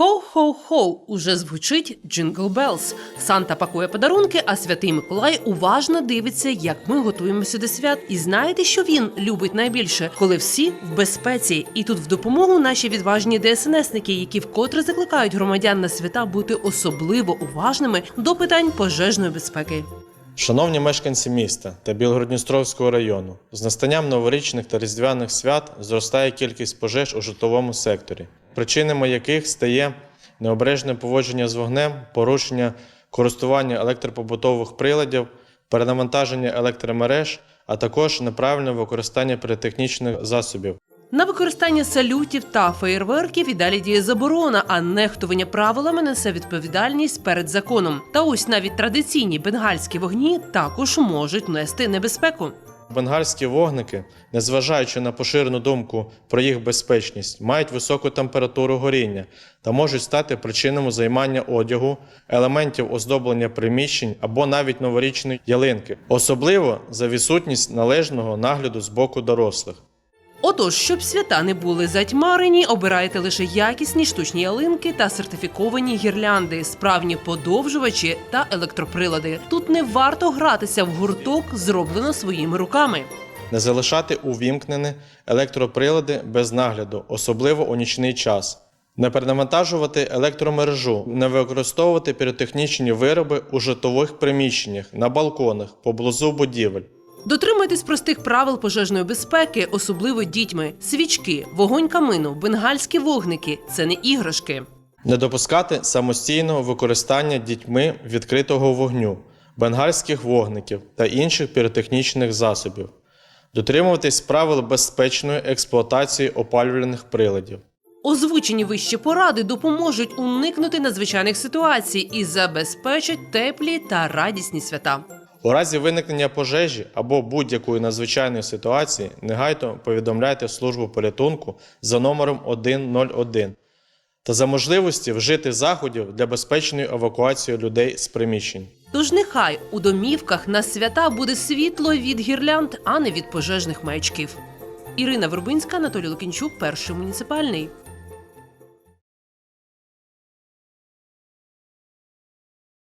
Хоу-хоу-хоу уже звучить Джингл Белс. Санта пакує подарунки, а святий Миколай уважно дивиться, як ми готуємося до свят. І знаєте, що він любить найбільше, коли всі в безпеці. І тут в допомогу наші відважні ДСНСники, які вкотре закликають громадян на свята бути особливо уважними до питань пожежної безпеки. Шановні мешканці міста та Білгородністровського району, з настанням новорічних та різдвяних свят зростає кількість пожеж у житловому секторі, причинами яких стає необережне поводження з вогнем, порушення користування електропобутових приладів, перенавантаження електромереж, а також неправильне використання піротехнічних засобів. На використання салютів та феєрверків і далі діє заборона, а нехтування правилами несе відповідальність перед законом. Та ось навіть традиційні бенгальські вогні також можуть нести небезпеку. Бенгальські вогники, незважаючи на поширену думку про їх безпечність, мають високу температуру горіння та можуть стати причинами займання одягу, елементів оздоблення приміщень або навіть новорічної ялинки, особливо за відсутність належного нагляду з боку дорослих. Отож, щоб свята не були затьмарені, обирайте лише якісні штучні ялинки та сертифіковані гірлянди, справні подовжувачі та електроприлади. Тут не варто гратися в гурток, зроблено своїми руками. Не залишати увімкнені електроприлади без нагляду, особливо у нічний час. Не перенавантажувати електромережу, не використовувати піротехнічні вироби у житлових приміщеннях, на балконах, поблизу будівель. Дотримуйтесь простих правил пожежної безпеки, особливо дітьми. Свічки, вогонь камину, бенгальські вогники це не іграшки. Не допускати самостійного використання дітьми відкритого вогню, бенгальських вогників та інших піротехнічних засобів. Дотримуватись правил безпечної експлуатації опалювальних приладів. Озвучені вищі поради допоможуть уникнути надзвичайних ситуацій і забезпечать теплі та радісні свята. У разі виникнення пожежі або будь-якої надзвичайної ситуації негайно повідомляйте службу порятунку за номером 101 та за можливості вжити заходів для безпечної евакуації людей з приміщень. Тож нехай у домівках на свята буде світло від гірлянд, а не від пожежних маячків. Ірина Вербинська, Анатолій Лукінчук, перший муніципальний.